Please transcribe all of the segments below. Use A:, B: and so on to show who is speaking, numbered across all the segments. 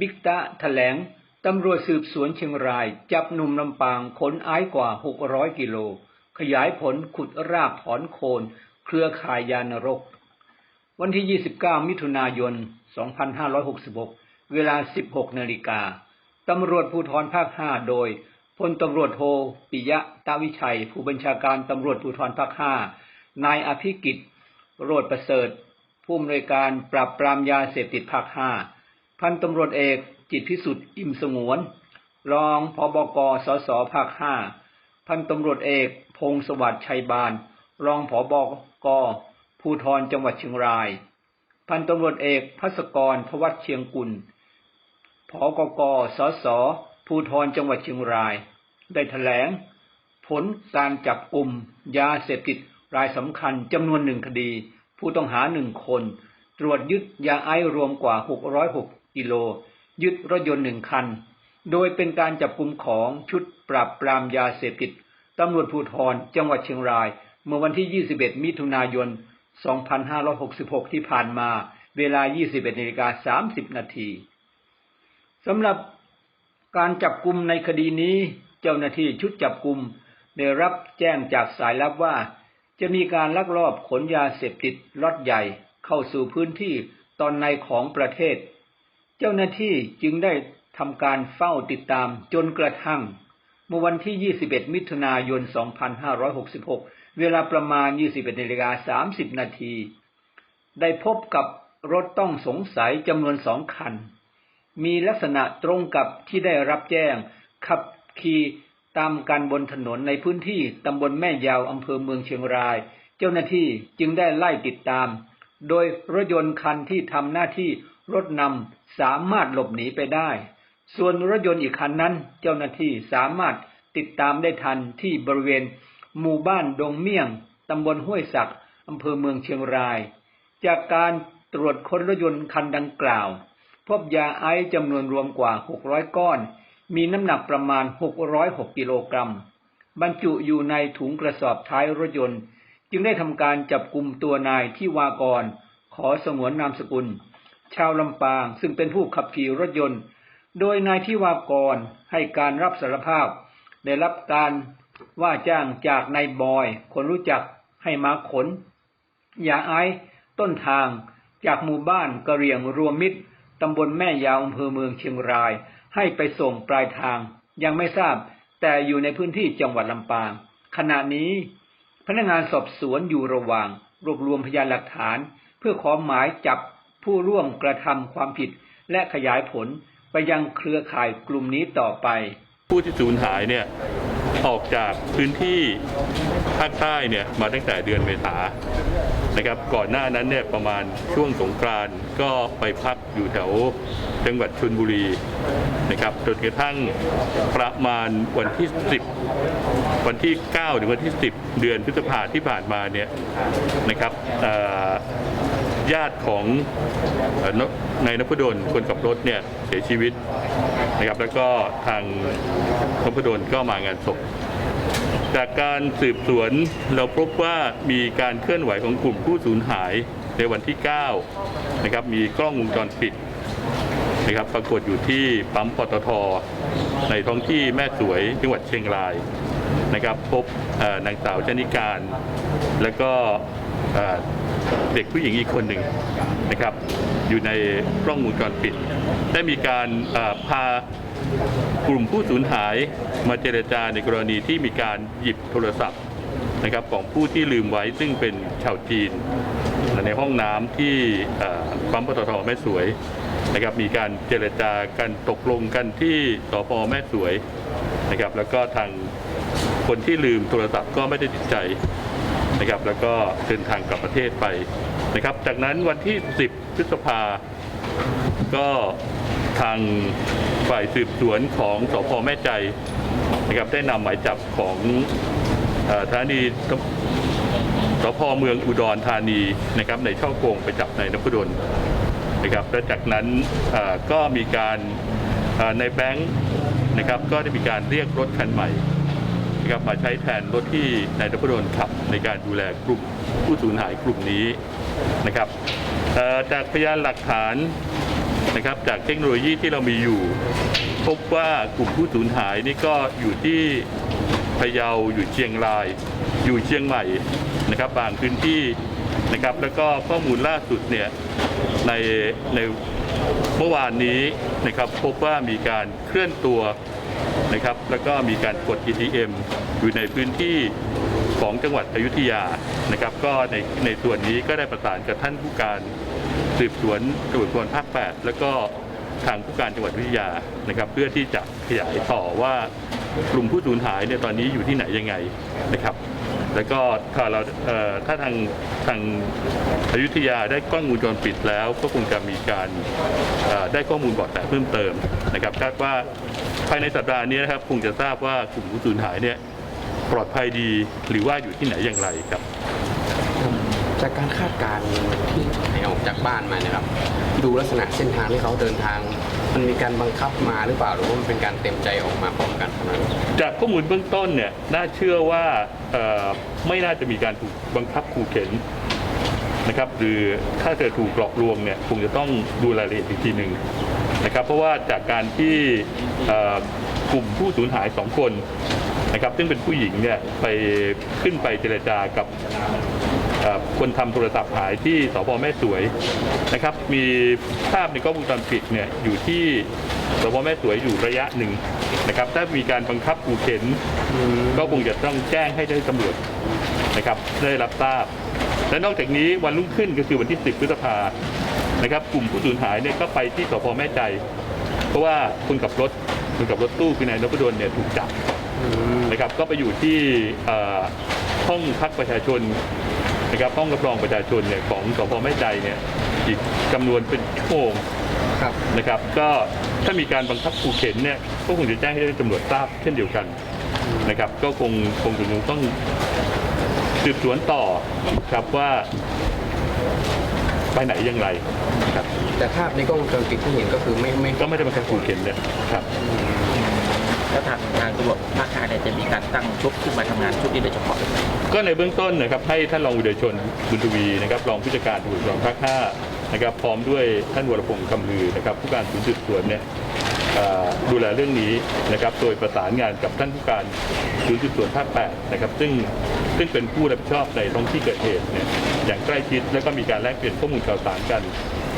A: บิ๊กตะแถลงตำรวจสืบสวนเชียงราย จับหนุ่มลำปางขนไอซ์กว่า 600 กิโล ขยายผลขุดรากถอนโคน เครือข่ายยานรก วันที่ 29 มิถุนายน 2566 เวลา 16 นาฬิกาตำรวจภูธรภาค 5 โดยพลตำรวจโทปิยะตาวิชัย ผู้บัญชาการตำรวจภูธรภาค 5 นายอภิกิจโรดประเสริฐ ผู้อำนวยการปราบปรามยาเสพติดภาค 5 พันตำรวจเอกจิตพิสุทธิ์อิ่มสงวน รองพบกสสภาค5พันตำรวจเอกพงศวัสดิ์ชัยบานรองผบกภูธรจังหวัดเชียงราย พันตำรวจเอกพัศกรพวัชเชียงกุลผกกสสภูธรจังหวัดเชียงราย ได้แถลง ผลการจับกลุ่มยาเสพติดรายสำคัญจำนวนหนึ่งคดี ผู้ต้องหาหนึ่งคน ตรวจยึดยาไอซ์รวมกว่า 606 กิโล ยึดรถยนต์หนึ่งคัน โดยเป็นการจับกลุ่มของชุดปราบปรามยาเสพติดตำรวจภูธรจังหวัดเชียงราย เมื่อวันที่ 21 มิถุนายน 2566 ที่ผ่านมา เวลา 21นาฬิกา30 นาทีสำหรับการจับกลุ่มในคดีนี้เจ้าหน้าที่ชุดจับกลุ่มได้รับแจ้งจากสายลับว่า จะมีการลักลอบขนยาเสพติดล็อตใหญ่เข้าสู่พื้นที่ตอนในของประเทศ เจ้าหน้าที่จึงได้ทำการเฝ้าติดตามจนกระทั่ง เมื่อวันที่ 21 มิถุนายน 2566 เวลาประมาณ 21นาฬิกา30 นาที ได้พบกับรถต้องสงสัยจำนวนสองคัน มีลักษณะตรงกับที่ได้รับแจ้ง ขับขี่ตามกันบนถนนในพื้นที่ตำบลแม่ยาวอำเภอเมืองเชียงราย เจ้าหน้าที่จึงได้ไล่ติดตาม โดยรถยนต์คันที่ทำหน้าที่ รถนำสามารถหลบหนีไปได้ ส่วนรถยนต์อีกคันนั้น เจ้าหน้าที่สามารถติดตามได้ทันที่บริเวณ หมู่บ้านดงเมี่ยงตำบลห้วยสักอำเภอเมืองเชียงราย จากการตรวจค้นรถยนต์คันดังกล่าว พบยาไอซ์จำนวนรวมกว่า 600 ก้อน มีน้ำหนักประมาณ 606 กิโลกรัม บรรจุอยู่ในถุงกระสอบท้ายรถยนต์ จึงได้ทำการจับกลุ่มตัวนายที่วากร ขอสงวนนามสกุล ชาวลำปางซึ่งเป็นผู้ขับขี่รถยนต์ โดยนายที่วากรให้การรับสารภาพ ได้รับการว่าจ้างจากนายบอย คนรู้จักให้มาขนยาไอต้นทางจากหมู่บ้านกะเรียงรวมมิตรตำบลแม่ยาวอำเภอเมืองเชียงราย ให้ไปส่งปลายทาง ยังไม่ทราบ แต่อยู่ในพื้นที่จังหวัดลำปาง ขณะนี้ พนักงานสอบสวนอยู่ระหว่าง รวบรวมพยานหลักฐาน เพื่อขอหมายจับ ผู้ร่วมกระทำความผิด และขยายผลไปยังเครือข่ายกลุ่มนี้ต่อไป
B: ผู้ที่สูญหายเนี่ยออกจากพื้นที่ภาคใต้เนี่ยมาตั้งแต่เดือนเมษานะครับก่อนหน้านั้นเนี่ยประมาณช่วงสงกรานก็ไปพักอยู่แถวจังหวัดชลบุรีนะครับจนกระทั่งประมาณวันที่ 10 วันที่ 9 หรือวันที่ 10 เดือนพฤษภาที่ผ่านมาเนี่ยนะครับอ่อ ญาติของนนายนพดลคนขับรถเนี่ยเสียชีวิตนะครับแล้วก็ทางนพดลก็มางานศพจากการสืบสวนเราพบว่ามีการเคลื่อนไหวของกลุ่มผู้สูญหายในวันที่9นะครับมีกล้องวงจรปิดนะครับปรากฏอยู่ที่ปั๊มปตท ในท้องที่แม่สวยจังหวัดเชียงรายนะครับพบนางสาวชนิการ แล้วก็ เด็กผู้หญิงอีกคนหนึ่งนะครับ อยู่ในกล้องวงจรปิด ได้มีการพากลุ่มผู้สูญหายมาเจรจาในกรณีที่มีการหยิบโทรศัพท์นะครับของผู้ที่ลืมไว้ซึ่งเป็นชาวจีน ในห้องน้ำที่ปั๊มปตทแม่สวยนะครับมีการเจรจากันตกลงกันที่สพแม่สวยนะครับแล้วก็ทางคนที่ลืมโทรศัพท์ก็ไม่ได้ติดใจ นะครับแล้วก็เดินทางกลับประเทศไปนะครับ จากนั้นวันที่ 10 พฤษภาก็ทางฝ่ายสืบสวนของสพแม่ใจนะครับได้นำหมายจับของอ่อสถานีสพเมืองอุดรธานีนะครับในช่อโกงไปจับในายนพดลนะครับและจากนั้นก็มีการในแบงค์นะครับก็ได้มีการเรียกรถคันใหม่ นะครับมาใช้แทนรถที่นายนพดลขับในการดูแลกลุ่มผู้สูญหายกลุ่มนี้นะครับจากพยานหลักฐานนะครับจากเทคโนโลยีที่เรามีอยู่ พบว่ากลุ่มผู้สูญหายนี่ก็อยู่ที่พะเยาอยู่เชียงราย อยู่เชียงใหม่นะครับบางพื้นที่นะครับแล้วก็ข้อมูลล่าสุดเนี่ยในในเมื่อวานนี้นะครับพบว่ามีการเคลื่อนตัว นะครับแล้วก็มีการกด ETM อยู่ในพื้นที่ของจังหวัดอยุธยานะครับ ก็ในในส่วนนี้ก็ได้ประสานกับท่านผู้การสืบสวนตำรวจภูธรภาค 8 แล้วก็ทางผู้การจังหวัดวิทยานะครับ เพื่อที่จะขยายต่อว่ากลุ่มผู้สูญหายเนี่ยตอนนี้อยู่ที่ไหนยังไงนะครับ แล้วก็ถ้าเราเถ้าทางทางอยุธยาได้กล้องวงจรปิดแล้วก็คงจะมีการได้ข้อมูลบาะแสเพิ่มเติมนะครับคาดว่าภายในสัปดาห์นี้นะครับคงจะทราบว่ากลุ่มผู้สูญหายเนี่ยปลอดภัยดีหรือว่าอยู่ที่ไหนอย่างไรครับ
C: จากการคาดการณ์ที่หายออกจากบ้านมาเนะครับ ดูลักษณะเส้นทางที่เขาเดินทาง มันมีการบังคับมาหรือเปล่าหรือว่ามันเป็นการเต็มใจออกมาพร้อมกันเท่านั้น
B: จากข้อมูลเบื้องต้นเนี่ยน่าเชื่อว่าไม่น่าจะมีการถูกบังคับขู่เข็นนะครับหรือถ้าเกิดถูกหลอกลวงเนี่ยคงจะต้องดูรายละเอียดอีกทีหนึ่งนะครับ เพราะว่าจากการที่กลุ่มผู้สูญหายสองคนนะครับซึ่งเป็นผู้หญิงเนี่ยไปขึ้นไปเจรจากับ คนทำโทรศัพท์หายที่สพแม่สวยนะครับ มีภาพในกล้องวงจรปิดเนี่ยอยู่ที่สพแม่สวยอยู่ระยะหนึ่งนะครับ ถ้ามีการบังคับขู่เข็นก็คงจะต้องแจ้งให้ได้ตำรวจนะครับได้รับทราบ และนอกจากนี้วันรุ่งขึ้นก็คือวันที่ 10 พฤษภานะครับ กลุ่มผู้สูญหายเนี่ยก็ไปที่สพแม่ใจ เพราะว่าคนขับรถคนขับรถตู้คือนายนพดลเนี่ยถูกจับนะครับก็ไปอยู่ที่ห้องพักประชาชน นะครับห้องรับรองประชาชนเนี่ยของสพแม่ใจเนี่ยอีกจำนวนเป็นชั่วโมง
C: ครับ
B: นะครับ ก็ถ้ามีการบังคับขู่เข็นเนี่ยก็คงจะแจ้งให้ตำรวจทราบเช่นเดียวกันนะครับ ก็คงคงจะต้องสืบสวนต่อครับว่าไปไหนอย่างไรครับ
C: แต่ภาพในกล้องวงจรปิดที่เห็นก็คือไม่ไม่
B: ก็ไม่ได้บังคับขู่เข็นเนี่ยครับ
D: แล้วทางทางตำรวจภาค ตั้งชุดขึ้นมาทำงานชุดนี้โดยเฉพาะ
B: ก็ในเบื้องต้นนะครับให้ท่านรองวิเดชชนบุญทวีนะครับรองผู้จัดการตำรวจภูธรภาคห้านะครับพร้อมด้วยท่านวรพงศ์คำลือนะครับผู้การศูนย์สืบสวนเนี่ยเอ่อดูแลเรื่องนี้นะครับโดยประสานงานกับท่านผู้การศูนย์สืบสวนภาค8นะครับซึ่งซึ่งเป็นผู้รับผิดชอบในท้องที่เกิดเหตุเนี่ยอย่างใกล้ชิดแล้วก็มีการแลกเปลี่ยนข้อมูลข่าวสารกัน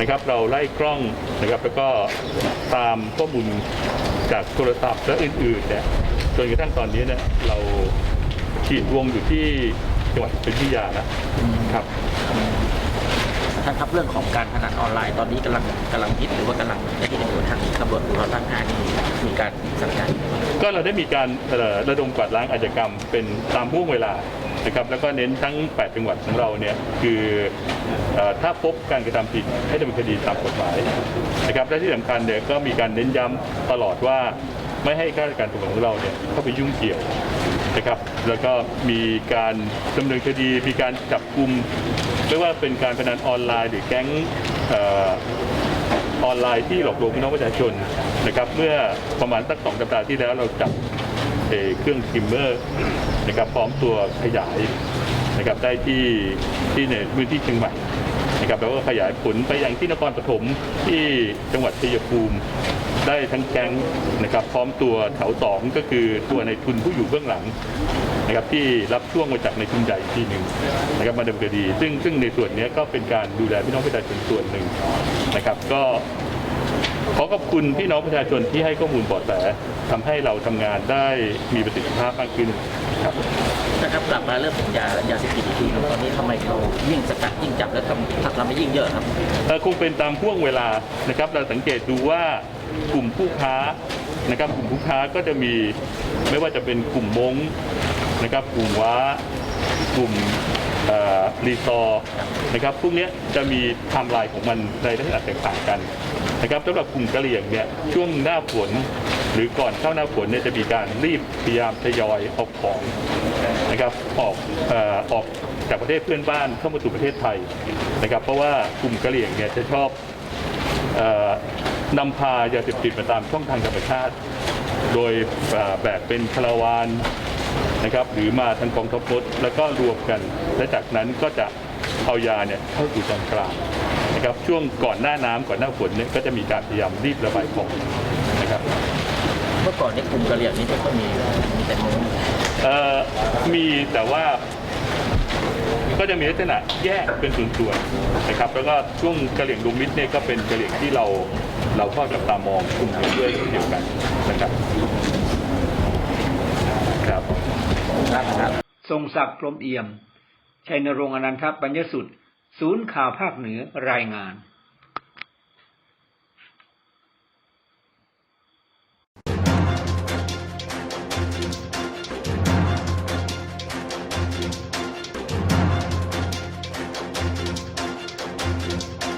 B: นะครับเราไล่กล้องนะครับแล้วก็ตามข้อมูลจากโทรศัพท์และอื่นๆเนี่ย จนกระทั่งตอนนี้เนี่ยเราขีดวงอยู่ที่จังหวัดอยุธยาแล้วครับ
D: ท่านครับเรื่องของการพนันออนไลน์ตอนนี้กำลังกำลังฮิตหรือว่ากำลังในที่ตำรวจทางตำรวจภูธรภาคห้านี่มีการสั่งการ
B: ก็เราได้มีการเอ่อระดมกวาดล้างอาชญากรรมเป็นตามห่วงเวลานะครับแล้วก็เน้นทั้ง 8 จังหวัดของเราเนี่ยคือเอ่อถ้าพบการกระทำผิดให้ดำเนินคดีตามกฎหมายนะครับและที่สำคัญเนี่ยก็มีการเน้นย้ำตลอดว่า ไม่ให้ข้าราชการตำรวจของเราเนี่ยเข้าไปยุ่งเกี่ยวนะครับ แล้วก็มีการดำเนินคดี มีการจับกลุ่มไม่ว่าเป็นการพนันออนไลน์หรือแก๊งออนไลน์ที่หลอกลวงพี่น้องประชาชนนะครับ เมื่อประมาณสักสองสัปดาห์ที่แล้วเราจับเอ่อเครื่องทิมเมอร์นะครับพร้อมตัวขยายนะครับได้ที่ที่ในพื้นที่เชียงใหม่นะครับแล้วก็ขยายผลไปยังที่นครปฐมที่จังหวัดชัยภูมิ ได้ทั้งแก๊งนะครับพร้อมตัวแถวสองก็คือตัวในทุนผู้อยู่เบื้องหลังนะครับที่รับช่วงมาจากในทุนใหญ่อีกทีหนึ่งนะครับมาดำเนินคดี ซึ่งซึ่งในส่วนนี้ก็เป็นการดูแลพี่น้องประชาชนส่วนหนึ่งนะครับ ก็ขอขอบคุณพี่น้องประชาชนที่ให้ข้อมูลเบาะแสทำให้เราทำงานได้มีประสิทธิภาพมากขึ้นครับ
D: นะครับกลับมาเรื่องของยายาเสพติดอีกทีหนึ่งตอนนี้ทำไมเรายิ่งสกัดยิ่งจับแล้วทำทำให้ยิ่งเยอะครับ
B: เอ่อคงเป็นตามห่วงเวลานะครับ เราสังเกตดูว่ากลุ่มผู้ค้านะครับ กลุ่มผู้ค้าก็จะมีไม่ว่าจะเป็นกลุ่มมงนะครับ กลุ่มว้ากลุ่มเอ่อรีซอร์นะครับพวกเนี้ยจะมีไทม์ไลน์ของมันในลักษณะแตกต่างกันนะครับสำหรับกลุ่มกะเหรี่ยงเนี่ยช่วงหน้าฝนหรือก่อนเข้าหน้าฝนเนี่ยจะมีการรีบพยายามทยอยเอาของ นะครับออกออกจากประเทศเพื่อนบ้านเข้ามาสู่ประเทศไทยนะครับ เพราะว่ากลุ่มกะเหรี่ยงเนี่ยจะชอบนำพายาเสพติดมาตามช่องทางธรรมชาติ โดยแบกเป็นคาราวานนะครับหรือมาทางกองทัพรถแล้วก็รวมกัน และจากนั้นก็จะเอายาเนี่ยเข้าสู่ตอนกลางนะครับช่วงก่อนหน้าน้ำก่อนหน้าฝนเนี่ยก็จะมีการพยายามรีบระบายของ
D: มื่อก่อนในยกลุ่มกะเหรี่ยงนี่ก็มีมีแต่มุ้ง
B: เอ่อมีแต่ว่าก็จะมีลักษณะแยกเป็นส่วนๆนะครับ แล้วก็ช่วงกะเหลี่ยงลุมมิตรเนี่ยก็เป็นกะเหลี่ยงที่เราเราทอดกับตามองกลุ่มหนึ่งด้วยเช่นเดียวกันนะครับครับ
D: ครับ
A: ทรงศักดิ์พรหมเอี่ยม ชัยนรงค์อนันทปัญญสุด ศูนย์ข่าวภาคเหนือรายงาน